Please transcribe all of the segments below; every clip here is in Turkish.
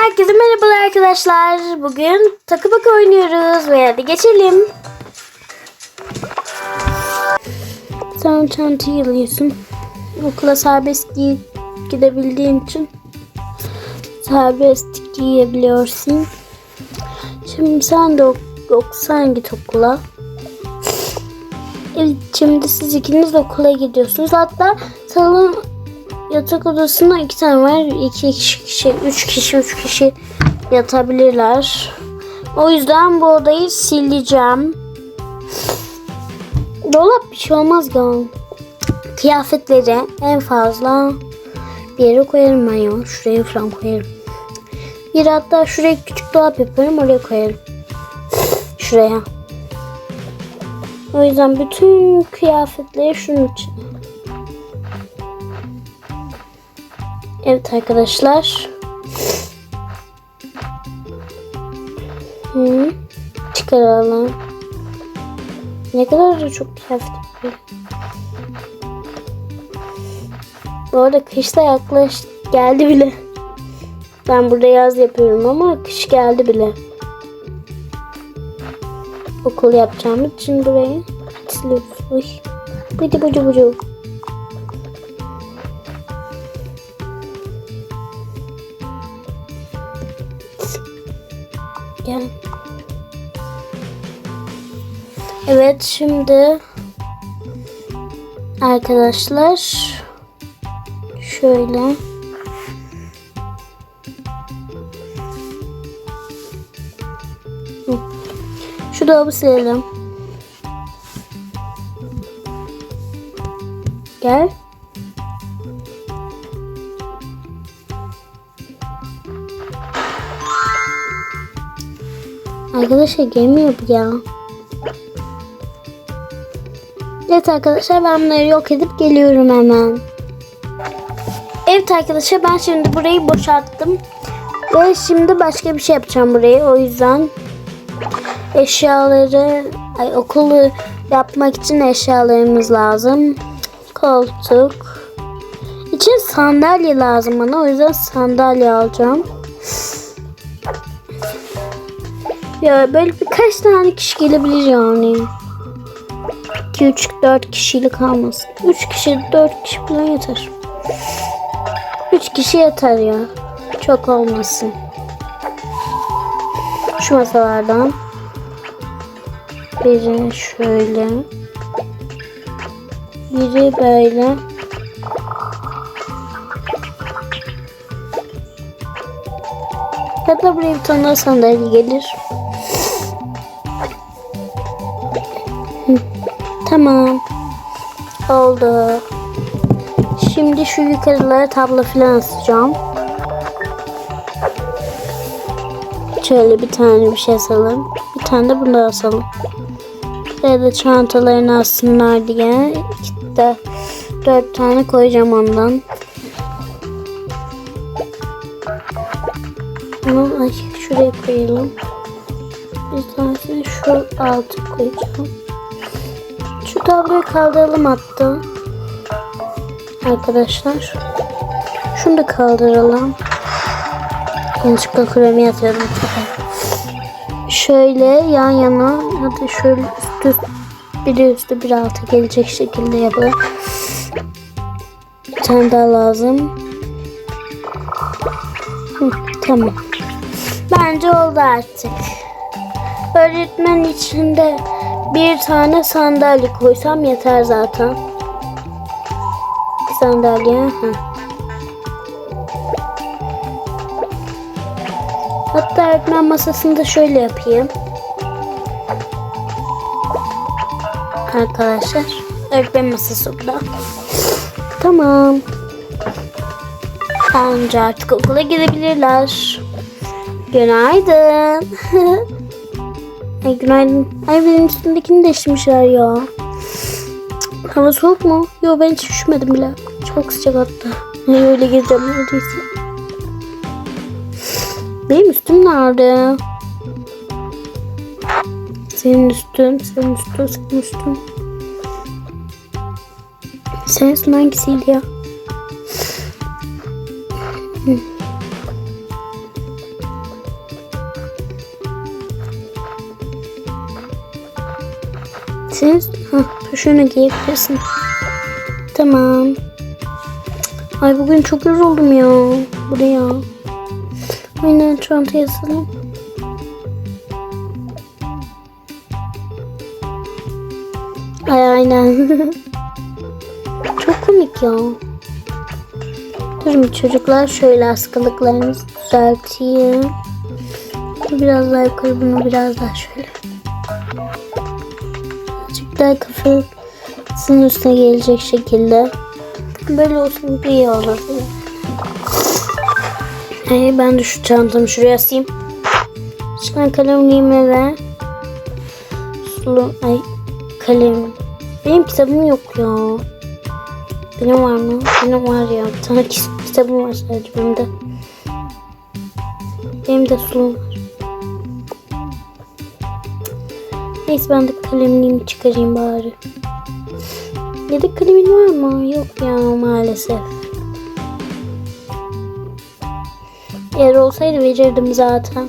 Herkese merhabalar arkadaşlar. Bugün takı bakı oynuyoruz ve hadi geçelim. Sen çantayı alıyorsun. Okula serbest giy gidebildiğin için serbest giyebiliyorsun. Şimdi sen de ok ok- sen git okula. Evet, şimdi siz ikiniz okula gidiyorsunuz. Hatta salon yatak odasında iki tane var. İki kişi, kişi, üç kişi, üç kişi yatabilirler. O yüzden bu odayı sileceğim. Dolap bir şey olmaz ya. Kıyafetleri en fazla bir yere koyarım ben ya. Şuraya falan koyarım. Bir hatta şuraya küçük dolap yaparım oraya koyarım. Şuraya. O yüzden bütün kıyafetleri şunun için. Evet arkadaşlar. Hı. Çıkaralım. Ne kadar da çok kıyafet. Bu arada kış da yaklaş geldi bile. Ben burada yaz yapıyorum ama kış geldi bile. Okul yapacağım için siliyoruz. Uy. Bıcı bıcı bıcı. Gel. Evet şimdi arkadaşlar şöyle şu dolabı silelim. Gel. Arkadaşlar gelmiyor bu ya. Evet arkadaşlar ben bunları yok edip geliyorum hemen. Evet arkadaşlar ben şimdi burayı boşalttım. Ve şimdi başka bir şey yapacağım burayı. O yüzden eşyaları ay, okulu yapmak için eşyalarımız lazım. Koltuk. İçin sandalye lazım bana. O yüzden sandalye alacağım. Ya böyle birkaç tane kişi gelebilir yani. 2, 3, 4 kişilik kalmasın. 3 kişi, 4 kişi falan yeter. 3 kişi yeter ya. Çok olmasın. Şu masalardan. Biri şöyle. Biri böyle. Hatta buraya bir tane sandalye gelir. Tamam. Oldu. Şimdi şu yukarılara tablo falan asacağım. Şöyle bir tane bir şey asalım. Bir tane de bunu da asalım. Buraya da çantalarını assınlar diye. İki dört tane koyacağım ondan. Bunu ay, şuraya koyalım. Bir tanesini şu altı koyacağım. Tabloyu kaldıralım hatta. Arkadaşlar. Şunu da kaldıralım. Yanlışlıkla kremi yatıyordum. Şöyle yan yana ya da şöyle üstü biri üstü bir alta gelecek şekilde yapalım. Bir tane daha lazım. Hı, tamam. Bence oldu artık. Öğretmen içinde bir tane sandalye koysam yeter zaten. Sandalye. Hı. Hatta öğretmen masasını da şöyle yapayım. Arkadaşlar. Öğretmen masası burada. Tamam. Bence artık okula gidebilirler. Günaydın. Ay günaydın. Ay benim üstümdekini değiştirmişler ya. Hava soğuk mu? Yo ben hiç üşümedim bile. Çok sıcak hatta. Öyle gireceğim neredeyse. Benim üstüm nerede? Senin üstün, senin üstün, senin üstün. Senin üstün hangisiydi ya? Sen ha, şunu giyebilirsin. Tamam. Ay bugün çok yoruldum ya. Buraya. Aynen çantaya asalım. Ay aynen. çok komik ya. Durun çocuklar şöyle askılıklarınızı düzelteyim. Biraz daha yukarı bunu biraz daha şöyle. Daha kafasının üstüne gelecek şekilde. Böyle olsun iyi olur. Ee, ben de şu çantamı şuraya asayım. Çıkan kalemliğimi ve sulu ay kalem. Benim kitabım yok ya. Benim var mı? Benim var ya. Bir tane kitabım var sadece benim de. Benim de sulum var. Neyse ben de kalemliğimi çıkarayım bari. Yedek kalemin var mı? Yok ya maalesef. Eğer olsaydı verirdim zaten.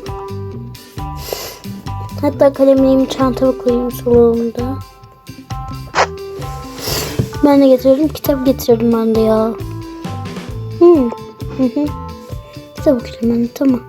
Hatta kalemliğimi çantama koyayım suluğumda. Ben de getirdim. Kitap getirdim ben de ya. Hmm. Hı hı. Kitap okuyacağım ben de tamam.